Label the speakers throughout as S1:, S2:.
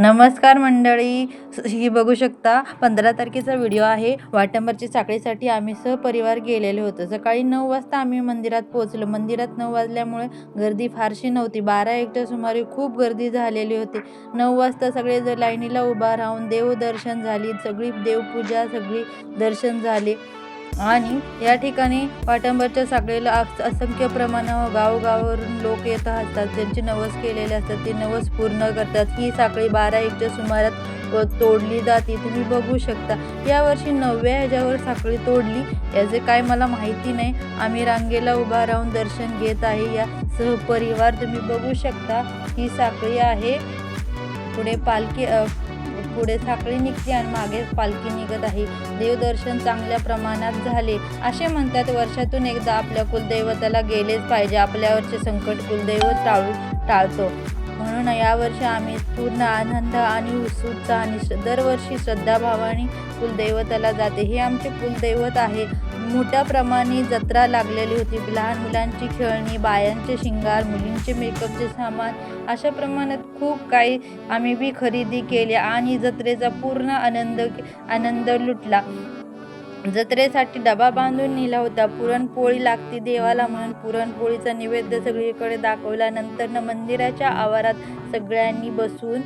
S1: नमस्कार मंडळी. ही बघू शकता पंधरा तारखेचा व्हिडिओ आहे. वाटंबरची साखळीसाठी आम्ही सहपरिवार गेलेलो होतो. सकाळी नऊ वाजता आम्ही मंदिरात पोहोचलो. मंदिरात नऊ वाजल्यामुळे गर्दी फारशी नव्हती. बारा एकच्या सुमारे खूप गर्दी झालेली होती. नऊ वाजता सगळे जर लाईनीला उभा राहून देवदर्शन झाली. सगळी देवपूजा सगळी दर्शन झाले. आणि या ठिकाणी वाटंबरच्या साखळीला असंख्य प्रमाणावर गावगावावरून लोक येत असतात. ज्यांचे नवस केलेले असतात ते नवस पूर्ण करतात. ही साखळी बारा एकच्या सुमारात तोडली जाते. तुम्ही बघू शकता. यावर्षी नवव्या ह्याच्यावर साखळी तोडली. याचे काय मला माहिती नाही. आम्ही रांगेला उभा राहून दर्शन घेत आहे. या सहपरिवार तुम्ही बघू शकता. ही साखळी आहे पुढे पालखी पुढे साखळी निघते आणि मागे पालखी निघत आहे. देवदर्शन चांगल्या प्रमाणात झाले. असे म्हणतात वर्षातून एकदा आपल्या कुलदैवताला गेलेच पाहिजे. आपल्यावरचे संकट कुलदैवत टाळू टाळतो. म्हणून यावर्षी आम्ही पूर्ण आनंद आणि उत्सुकता आणि दरवर्षी श्रद्धाभावाने कुलदैवताला जाते. हे आमचे कुलदैवत आहे. मोठ्या प्रमाणे जत्रा लागलेली होती. लहान मुलांची खेळणी बायांचे शिंगार मुलींचे मेकअपचे सामान अशा प्रमाणात खूप काही आम्ही बी खरेदी केली आणि जत्रेचा पूर्ण आनंद आनंद लुटला. जत्रेसाठी डबा बांधून नेला होता. पुरणपोळी लागते देवाला म्हणून पुरणपोळीचा नैवेद्य सगळीकडे दाखवला. नंतर मंदिराच्या आवारात सगळ्यांनी बसून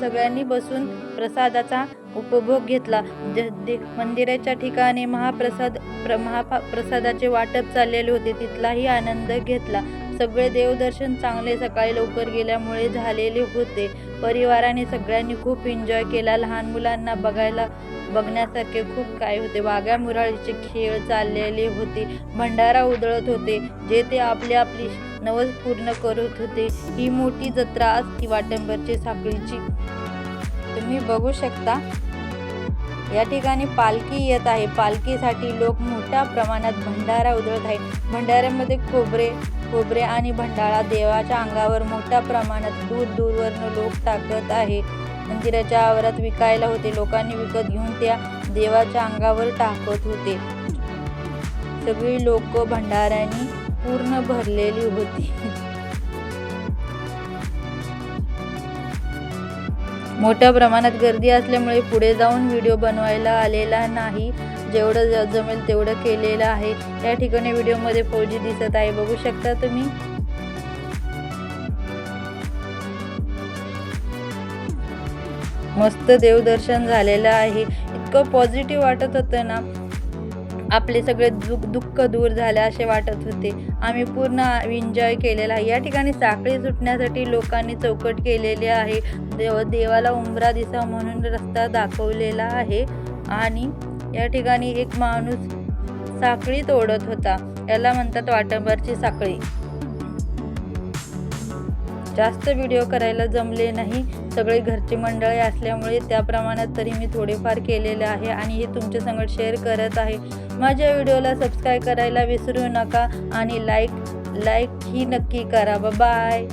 S1: सगळ्यांनी बसून प्रसादाचा उपभोग घेतला. ज- मंदिराच्या ठिकाणी महाप्रसाद प्र महापा प्रसादाचे वाटप चाललेले होते. तिथलाही आनंद घेतला. सगळे देवदर्शन चांगले सकाळी लवकर गेल्यामुळे झालेले होते. परिवाराने सगळ्यांनी खूप एन्जॉय केला. लहान मुलांना बघायला बघण्यासारखे खूप काय होते. वाघ्या मुराळीचे खेळ चाललेले होते. भंडारा उधळत होते जे ते आपली आपली नवस पूर्ण करत होते. ही मोठी जत्रा असती वाटंबरची साखळीची. तुम्ही बघू शकता. या ठिकाणी पालखी येत आहे. पालखीसाठी लोक मोठ्या प्रमाणात भंडारा उधळत आहे भंडाऱ्यामध्ये खोबरे खोबरे आणि भंडारा देवाच्या अंगावर मोठ्या प्रमाणात दूर दूरवरनं लोक टाकत आहे म्हणजे मंदिराच्या आवारात विकायला होते. लोकांनी विकत घेऊन त्या देवाच्या अंगावर टाकत होते. सगळी लोक भंडाऱ्यांनी पूर्ण भरलेली होती. मोठ्या प्रमाणात गर्दी असल्यामुळे पुढे जाऊन व्हिडिओ बनवायला आलेला नाही. जेवढं ज- जमेल तेवढं केलेलं आहे. या ठिकाणी व्हिडिओमध्ये फौजी दिसत आहे. बघू शकता तुम्ही. मस्त देवदर्शन झालेलं आहे. इतकं पॉझिटिव्ह वाटत होतं ना. आपले सगळे दुःख दुःख दूर झाले असे वाटत होते. आम्ही पूर्ण एन्जॉय केलेला आहे. या ठिकाणी साखळी सुटण्यासाठी लोकांनी चौकट केलेली आहे. देव देवाला उंबरा दिसा म्हणून रस्ता दाखवलेला आहे. आणि या ठिकाणी एक माणूस साखळी तोडत होता. याला म्हणतात वाटंबरची साखळी. जास्त व्हिडिओ करायला जमले नाही. सगळे घरचे मंडळी असल्यामुळे त्या प्रमाणात तरी मी थोडेफार केलेले आहे आणि हे तुमच्यासंगत शेअर करत आहे. माझ्या व्हिडिओला सबस्क्राईब करायला विसरू नका आणि लाईक लाईक ही नक्की करा. बाय